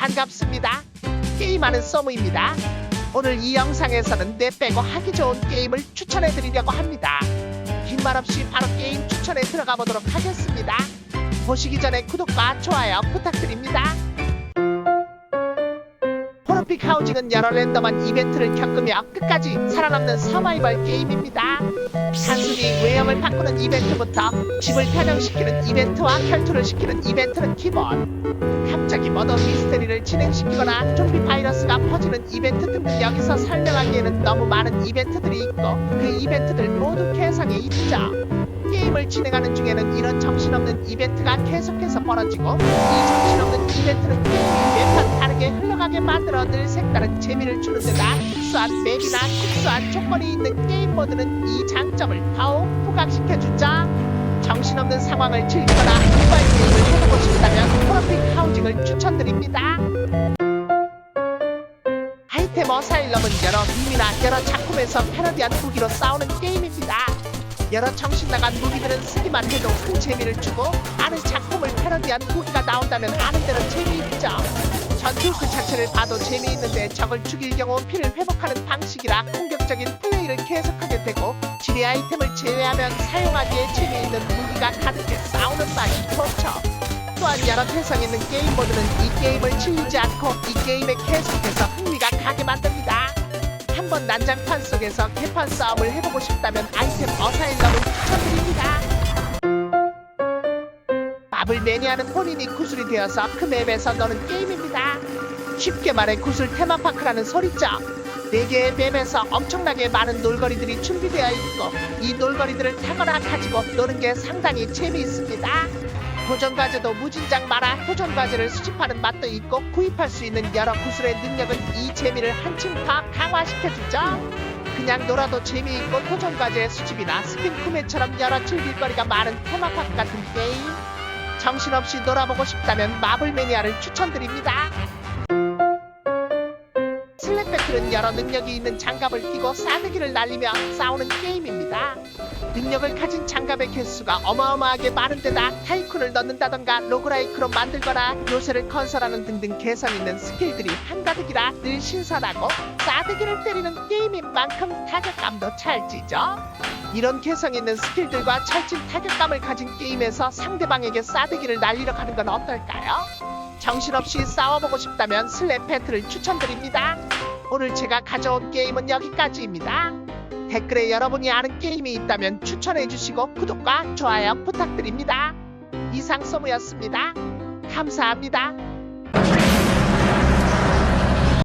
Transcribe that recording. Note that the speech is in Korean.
반갑습니다. 게임하는 써무입니다. 오늘 이 영상에서는 내 빼고 하기 좋은 게임을 추천해 드리려고 합니다. 긴 말 없이 바로 게임 추천에 들어가 보도록 하겠습니다. 보시기 전에 구독과 좋아요 부탁드립니다. 하우징은 여러 랜덤한 이벤트를 겪으며 끝까지 살아남는 서바이벌 게임입니다. 단순히 외형을 바꾸는 이벤트부터 집을 변형시키는 이벤트와 결투를 시키는 이벤트는 기본. 갑자기 머더 미스테리를 진행시키거나 좀비 바이러스가 퍼지는 이벤트 등등 여기서 설명하기에는 너무 많은 이벤트들이 있고 그 이벤트들 모두 개성이 있죠. 게임을 진행하는 중에는 이런 정신없는 이벤트가 계속해서 벌어지고 이 정신없는 이벤트는 게임이 매판 다르게 흘러가게 만들어 늘 색다른 재미를 주는 데다 특수한 맵이나 특수한 조건이 있는 게임 모드는 이 장점을 더욱 부각시켜주죠. 정신없는 상황을 즐기거나 모바일 게임을 해보고 싶다면 프로픽 하우징을 추천드립니다. 아이템 어사일럼은 여러 밈이나 여러 작품에서 패러디한 무기로 싸우는 게임입니다. 여러 정신 나간 무기들은 쓰기만 해도 큰 재미를 주고 아는 작품을 패러디한 무기가 나온다면 아는 대로 재미있죠. 전투 그 자체를 봐도 재미있는데 적을 죽일 경우 피를 회복하는 방식이라 공격적인 플레이를 계속하게 되고 지뢰 아이템을 제외하면 사용하기에 재미있는 무기가 가득해 싸우는 맛이 좋죠. 또한 여러 개성 있는 게임 모드는 이 게임을 질리지 않고 이 게임에 계속해서 흥미가 가게 만듭니다. 한번 난장판 속에서 개판 싸움을 해보고 싶다면 아이템 어사일럼을 추천드립니다. 매니아는 본인이 구슬이 되어서 그 맵에서 노는 게임입니다. 쉽게 말해 구슬 테마파크라는 소리죠. 4개의 맵에서 엄청나게 많은 놀거리들이 준비되어 있고 이 놀거리들을 타거나 가지고 노는 게 상당히 재미있습니다. 도전 과제도 무진장 많아 도전 과제를 수집하는 맛도 있고 구입할 수 있는 여러 구슬의 능력은 이 재미를 한층 더 강화시켜주죠. 그냥 놀아도 재미있고 도전 과제 수집이나 스킨 구매처럼 여러 즐길 거리가 많은 테마파크 같은 게임. 정신없이 놀아보고 싶다면 마블 매니아를 추천드립니다. 슬랩 배틀은 여러 능력이 있는 장갑을 끼고 싸대기를 날리며 싸우는 게임입니다. 능력을 가진 장갑의 개수가 어마어마하게 많은 데다 타이쿤을 넣는다던가 로그라이크로 만들거나 요새를 건설하는 등등 개성 있는 스킬들이 한가득이라 늘 신선하고 싸대기를 때리는 게임인 만큼 타격감도 찰지죠. 이런 개성 있는 스킬들과 찰진 타격감을 가진 게임에서 상대방에게 싸대기를 날리러 가는 건 어떨까요? 정신없이 싸워보고 싶다면 슬랩 배틀을 추천드립니다. 오늘 제가 가져온 게임은 여기까지입니다. 댓글에 여러분이 아는 게임이 있다면 추천해주시고 구독과 좋아요 부탁드립니다. 이상 소무였습니다. 감사합니다.